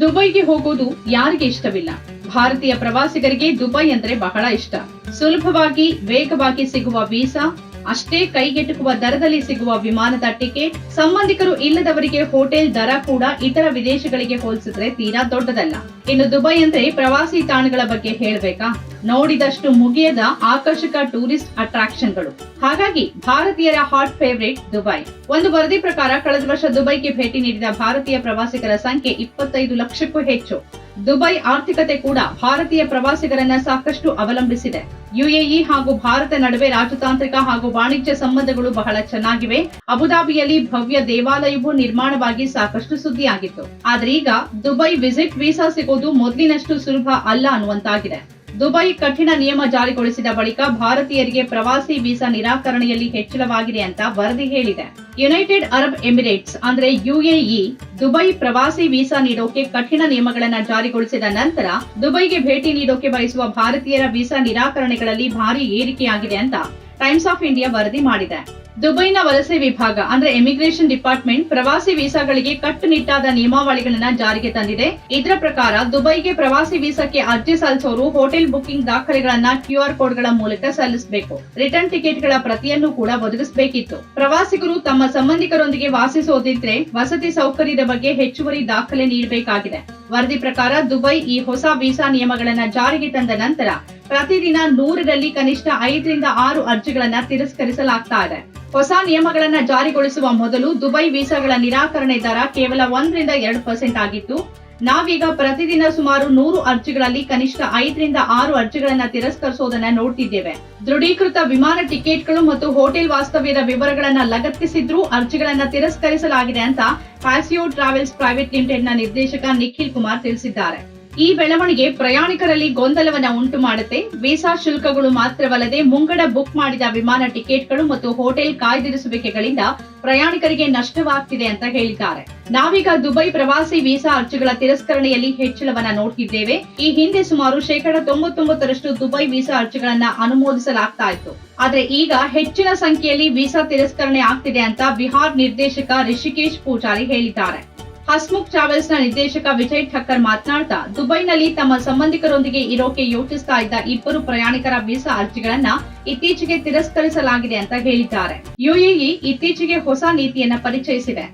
ದುಬೈಗೆ ಹೋಗೋದು ಯಾರಿಗೆ ಇಷ್ಟವಿಲ್ಲ? ಭಾರತೀಯ ಪ್ರವಾಸಿಗರಿಗೆ ದುಬೈ ಅಂದ್ರೆ ಬಹಳ ಇಷ್ಟ. ಸುಲಭವಾಗಿ ವೇಗವಾಗಿ ಸಿಗುವ ವೀಸಾ ಅಷ್ಟೇ ಕೈಗೆಟುಕುವ ದರದಲ್ಲಿ ಸಿಗುವ ವಿಮಾನದ ಟಿಕೆಟ್ ಸಂಬಂಧಿಕರು ಇಲ್ಲದವರಿಗೆ ಹೋಟೆಲ್ ದರ ಕೂಡ ಇತರ ವಿದೇಶಗಳಿಗೆ ಹೋಲಿಸಿದ್ರೆ ತೀರಾ ದೊಡ್ಡದಲ್ಲ. ಇನ್ನು ದುಬೈ ಅಂದ್ರೆ ಪ್ರವಾಸಿ ತಾಣಗಳ ಬಗ್ಗೆ ಹೇಳ್ಬೇಕಾ? ನೋಡಿದಷ್ಟು ಮುಗಿಯದ ಆಕರ್ಷಕ ಟೂರಿಸ್ಟ್ ಅಟ್ರಾಕ್ಷನ್ಗಳು. ಹಾಗಾಗಿ ಭಾರತೀಯರ ಹಾಟ್ ಫೇವರೇಟ್ ದುಬೈ. ಒಂದು ವರದಿ ಪ್ರಕಾರ ಕಳೆದ ವರ್ಷ ದುಬೈಗೆ ಭೇಟಿ ನೀಡಿದ ಭಾರತೀಯ ಪ್ರವಾಸಿಗರ ಸಂಖ್ಯೆ ಇಪ್ಪತ್ತೈದು ಲಕ್ಷಕ್ಕೂ ಹೆಚ್ಚು. ದುಬೈ ಆರ್ಥಿಕತೆ ಕೂಡ ಭಾರತೀಯ ಪ್ರವಾಸಿಗರನ್ನ ಸಾಕಷ್ಟು ಅವಲಂಬಿಸಿದೆ. ಯುಎಇ ಹಾಗೂ ಭಾರತ ನಡುವೆ ರಾಜತಾಂತ್ರಿಕ ಹಾಗೂ ವಾಣಿಜ್ಯ ಸಂಬಂಧಗಳು ಬಹಳ ಚೆನ್ನಾಗಿವೆ. ಅಬುದಾಬಿಯಲ್ಲಿ ಭವ್ಯ ದೇವಾಲಯವೂ ನಿರ್ಮಾಣವಾಗಿ ಸಾಕಷ್ಟು ಸುದ್ದಿಯಾಗಿತ್ತು. ಆದ್ರೆ ಈಗ ದುಬೈ ವಿಸಿಟ್ ವೀಸಾ ಸಿಗೋದು ಮೊದಲಿನಷ್ಟು ಸುಲಭ ಅಲ್ಲ ಅನ್ನುವಂತಾಗಿದೆ. ದುಬೈ ಕಠಿಣ ನಿಯಮ ಜಾರಿಗೊಳಿಸಿದ ಬಳಿಕ ಭಾರತೀಯರಿಗೆ ಪ್ರವಾಸಿ ವೀಸಾ ನಿರಾಕರಣೆಯಲ್ಲಿ ಹೆಚ್ಚಳವಾಗಿದೆ ಅಂತ ವರದಿ ಹೇಳಿದೆ. ಯುನೈಟೆಡ್ ಅರಬ್ ಎಮಿರೇಟ್ಸ್, ಅಂದ್ರೆ ಯುಎಇ, ದುಬೈ ಪ್ರವಾಸಿ ವೀಸಾ ನೀಡೋಕೆ ಕಠಿಣ ನಿಯಮಗಳನ್ನ ಜಾರಿಗೊಳಿಸಿದ ನಂತರ ದುಬೈಗೆ ಭೇಟಿ ನೀಡೋಕೆ ಬಯಸುವ ಭಾರತೀಯರ ವೀಸಾ ನಿರಾಕರಣೆಗಳಲ್ಲಿ ಭಾರಿ ಏರಿಕೆಯಾಗಿದೆ ಅಂತ ಟೈಮ್ಸ್ ಆಫ್ ಇಂಡಿಯಾ ವರದಿ ಮಾಡಿದೆ. ದುಬೈನ ವಲಸೆ ವಿಭಾಗ, ಅಂದ್ರೆ ಇಮಿಗ್ರೇಷನ್ ಡಿಪಾರ್ಟ್ಮೆಂಟ್ ಪ್ರವಾಸಿ ವೀಸಾಗಳಿಗೆ ಕಟ್ಟುನಿಟ್ಟಾದ ನಿಯಮಾವಳಿಗಳನ್ನ ಜಾರಿಗೆ ತಂದಿದೆ. ಇದರ ಪ್ರಕಾರ ದುಬೈಗೆ ಪ್ರವಾಸಿ ವೀಸಾಕ್ಕೆ ಅರ್ಜಿ ಸಲ್ಲಿಸೋರು ಹೋಟೆಲ್ ಬುಕಿಂಗ್ ದಾಖಲೆಗಳನ್ನ ಕ್ಯೂ ಆರ್ ಕೋಡ್ಗಳ ಮೂಲಕ ಸಲ್ಲಿಸಬೇಕು. ರಿಟರ್ನ್ ಟಿಕೆಟ್ಗಳ ಪ್ರತಿಯನ್ನು ಕೂಡ ಒದಗಿಸಬೇಕಿತ್ತು. ಪ್ರವಾಸಿಗರು ತಮ್ಮ ಸಂಬಂಧಿಕರೊಂದಿಗೆ ವಾಸಿಸೋದಿದ್ರೆ ವಸತಿ ಸೌಕರ್ಯದ ಬಗ್ಗೆ ಹೆಚ್ಚುವರಿ ದಾಖಲೆ ನೀಡಬೇಕಾಗಿದೆ. ವರದಿ ಪ್ರಕಾರ ದುಬೈ ಈ ಹೊಸ ವೀಸಾ ನಿಯಮಗಳನ್ನ ಜಾರಿಗೆ ತಂದ ನಂತರ ಪ್ರತಿದಿನ ನೂರರಲ್ಲಿ ಕನಿಷ್ಠ ಐದರಿಂದ ಆರು ಅರ್ಜಿಗಳನ್ನ ತಿರಸ್ಕರಿಸಲಾಗ್ತಾ ಇದೆ ಹೊಸ ನಿಯಮಗಳನ್ನ ಜಾರಿಗೊಳಿಸುವ ಮೊದಲು ದುಬೈ ವೀಸಾಗಳ ನಿರಾಕರಣೆ ದರ ಕೇವಲ ಒಂದರಿಂದ ಎರಡು ಪರ್ಸೆಂಟ್ ಆಗಿತ್ತು. ನಾವೀಗ ಪ್ರತಿದಿನ ಸುಮಾರು ನೂರು ಅರ್ಜಿಗಳಲ್ಲಿ ಕನಿಷ್ಠ ಐದರಿಂದ ಆರು ಅರ್ಜಿಗಳನ್ನ ತಿರಸ್ಕರಿಸೋದನ್ನ ನೋಡ್ತಿದ್ದೇವೆ. ದೃಢೀಕೃತ ವಿಮಾನ ಟಿಕೆಟ್ಗಳು ಮತ್ತು ಹೋಟೆಲ್ ವಾಸ್ತವ್ಯದ ವಿವರಗಳನ್ನ ಲಗತ್ತಿಸಿದ್ರೂ ಅರ್ಜಿಗಳನ್ನ ತಿರಸ್ಕರಿಸಲಾಗಿದೆ ಅಂತ ಪ್ಯಾಸಿಯೋ ಟ್ರಾವೆಲ್ಸ್ ಪ್ರೈವೇಟ್ ಲಿಮಿಟೆಡ್ನ ನಿರ್ದೇಶಕ ನಿಖಿಲ್ ಕುಮಾರ್ ತಿಳಿಸಿದ್ದಾರೆ. ಈ ಬೆಳವಣಿಗೆ ಪ್ರಯಾಣಿಕರಲ್ಲಿ ಗೊಂದಲವನ್ನ ಉಂಟು ಮಾಡುತ್ತೆ. ವೀಸಾ ಶುಲ್ಕಗಳು ಮಾತ್ರವಲ್ಲದೆ ಮುಂಗಡ ಬುಕ್ ಮಾಡಿದ ವಿಮಾನ ಟಿಕೆಟ್ಗಳು ಮತ್ತು ಹೋಟೆಲ್ ಕಾಯ್ದಿರಿಸುವಿಕೆಗಳಿಂದ ಪ್ರಯಾಣಿಕರಿಗೆ ನಷ್ಟವಾಗ್ತಿದೆ ಅಂತ ಹೇಳಿದ್ದಾರೆ. ನಾವೀಗ ದುಬೈ ಪ್ರವಾಸಿ ವೀಸಾ ಅರ್ಜಿಗಳ ತಿರಸ್ಕರಣೆಯಲ್ಲಿ ಹೆಚ್ಚಳವನ್ನ ನೋಡ್ತಿದ್ದೇವೆ. ಈ ಹಿಂದೆ ಸುಮಾರು ಶೇಕಡ ತೊಂಬತ್ತೊಂಬತ್ತರಷ್ಟು ದುಬೈ ವೀಸಾ ಅರ್ಜಿಗಳನ್ನ ಅನುಮೋದಿಸಲಾಗ್ತಾ ಇತ್ತು. ಆದ್ರೆ ಈಗ ಹೆಚ್ಚಿನ ಸಂಖ್ಯೆಯಲ್ಲಿ ವೀಸಾ ತಿರಸ್ಕರಣೆ ಆಗ್ತಿದೆ ಅಂತ ಬಿಹಾರ್ ನಿರ್ದೇಶಕ ರಿಷಿಕೇಶ್ ಪೂಜಾರಿ ಹೇಳಿದ್ದಾರೆ. ಹಸ್ಮುಖ್ ಟ್ರಾವೆಲ್ಸ್ನ ನಿರ್ದೇಶಕ ವಿಜಯ್ ಠಕ್ಕರ್ ಮಾತನಾಡ್ತಾ, ದುಬೈನಲ್ಲಿ ತಮ್ಮ ಸಂಬಂಧಿಕರೊಂದಿಗೆ ಇರೋಕೆ ಯೋಚಿಸ್ತಾ ಇದ್ದ ಇಬ್ಬರು ಪ್ರಯಾಣಿಕರ ವೀಸಾ ಅರ್ಜಿಗಳನ್ನ ಇತ್ತೀಚೆಗೆ ತಿರಸ್ಕರಿಸಲಾಗಿದೆ ಅಂತ ಹೇಳಿದ್ದಾರೆ. ಯುಎಇ ಇತ್ತೀಚೆಗೆ ಹೊಸ ನೀತಿಯನ್ನ ಪರಿಚಯಿಸಿದೆ.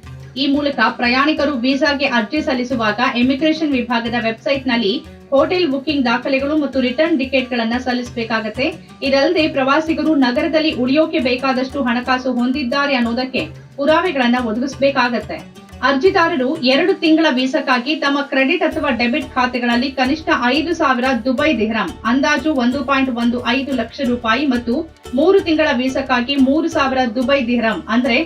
ಈ ಮೂಲಕ ಪ್ರಯಾಣಿಕರು ವೀಸಾಗೆ ಅರ್ಜಿ ಸಲ್ಲಿಸುವಾಗ ಇಮಿಗ್ರೇಷನ್ ವಿಭಾಗದ ವೆಬ್ಸೈಟ್ನಲ್ಲಿ ಹೋಟೆಲ್ ಬುಕಿಂಗ್ ದಾಖಲೆಗಳು ಮತ್ತು ರಿಟರ್ನ್ ಟಿಕೆಟ್ ಗಳನ್ನ ಸಲ್ಲಿಸಬೇಕಾಗತ್ತೆ. ಇದಲ್ಲದೆ ಪ್ರವಾಸಿಗರು ನಗರದಲ್ಲಿ ಉಳಿಯೋಕೆ ಬೇಕಾದಷ್ಟು ಹಣಕಾಸು ಹೊಂದಿದ್ದಾರೆ ಅನ್ನೋದಕ್ಕೆ ಪುರಾವೆಗಳನ್ನ ಒದಗಿಸಬೇಕಾಗತ್ತೆ. ಅರ್ಜಿದಾರರು ಎರಡು ತಿಂಗಳ ವೀಸಾಕ್ಕಾಗಿ ತಮ್ಮ ಕ್ರೆಡಿಟ್ ಅಥವಾ ಡೆಬಿಟ್ ಖಾತೆಗಳಲ್ಲಿ ಕನಿಷ್ಠ ಐದು ಸಾವಿರ ದುಬೈ ದಿಹ್ರಾಮ್ ಅಂದಾಜು ಒಂದು ಪಾಯಿಂಟ್ ಒಂದು ಐದು ಲಕ್ಷ ರೂಪಾಯಿ ಮತ್ತು ಮೂರು ತಿಂಗಳ ವೀಸಾಕ್ಕಾಗಿ ಮೂರು ಸಾವಿರ ದುಬೈ ದಿಹ್ರಾಮ್ ಅಂದ್ರೆ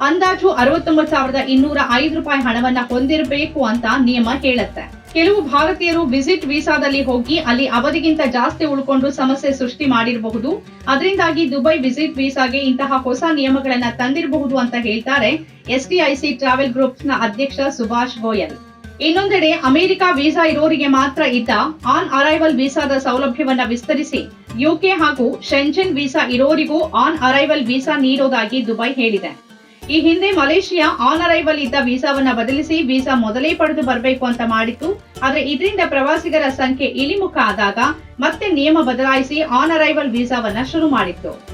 ಅಂದಾಜು ಅರವತ್ತೊಂಬತ್ತು ಸಾವಿರದ ಇನ್ನೂರ ಐದು ರೂಪಾಯಿ ಹಣವನ್ನ ಹೊಂದಿರಬೇಕು ಅಂತ ನಿಯಮ ಹೇಳುತ್ತೆ. ಕೆಲವು ಭಾರತೀಯರು ವಿಸಿಟ್ ವೀಸಾದಲ್ಲಿ ಹೋಗಿ ಅಲ್ಲಿ ಅವಧಿಗಿಂತ ಜಾಸ್ತಿ ಉಳ್ಕೊಂಡು ಸಮಸ್ಯೆ ಸೃಷ್ಟಿ ಮಾಡಿರಬಹುದು. ಅದರಿಂದಾಗಿ ದುಬೈ ವಿಸಿಟ್ ವೀಸಾಗೆ ಇಂತಹ ಹೊಸ ನಿಯಮಗಳನ್ನ ತಂದಿರಬಹುದು ಅಂತ ಹೇಳ್ತಾರೆ ಎಸ್ಟಿಐಸಿ ಟ್ರಾವೆಲ್ ಗ್ರೂಪ್ಸ್ನ ಅಧ್ಯಕ್ಷ ಸುಭಾಷ್ ಗೋಯಲ್. ಇನ್ನೊಂದೆಡೆ ಅಮೆರಿಕ ವೀಸಾ ಇರೋರಿಗೆ ಮಾತ್ರ ಇದ್ದ ಆನ್ ಅರೈವಲ್ ವೀಸಾದ ಸೌಲಭ್ಯವನ್ನ ವಿಸ್ತರಿಸಿ ಯುಕೆ ಹಾಗೂ ಶೆಂಜನ್ ವೀಸಾ ಇರೋರಿಗೂ ಆನ್ ಅರೈವಲ್ ವೀಸಾ ನೀಡೋದಾಗಿ ದುಬೈ ಹೇಳಿದೆ. ಈ ಹಿಂದೆ ಮಲೇಷಿಯಾ ಆನ್ ಅರೈವಲ್ ಇದ್ದ ವೀಸಾವನ್ನ ಬದಲಿಸಿ ವೀಸಾ ಮೊದಲೇ ಪಡೆದು ಬರಬೇಕು ಅಂತ ಮಾಡಿತ್ತು. ಆದ್ರೆ ಇದರಿಂದ ಪ್ರವಾಸಿಗರ ಸಂಖ್ಯೆ ಇಳಿಮುಖ ಆದಾಗ ಮತ್ತೆ ನಿಯಮ ಬದಲಾಯಿಸಿ ಆನ್ ಅರೈವಲ್ ವೀಸಾವನ್ನ ಶುರು ಮಾಡಿತ್ತು.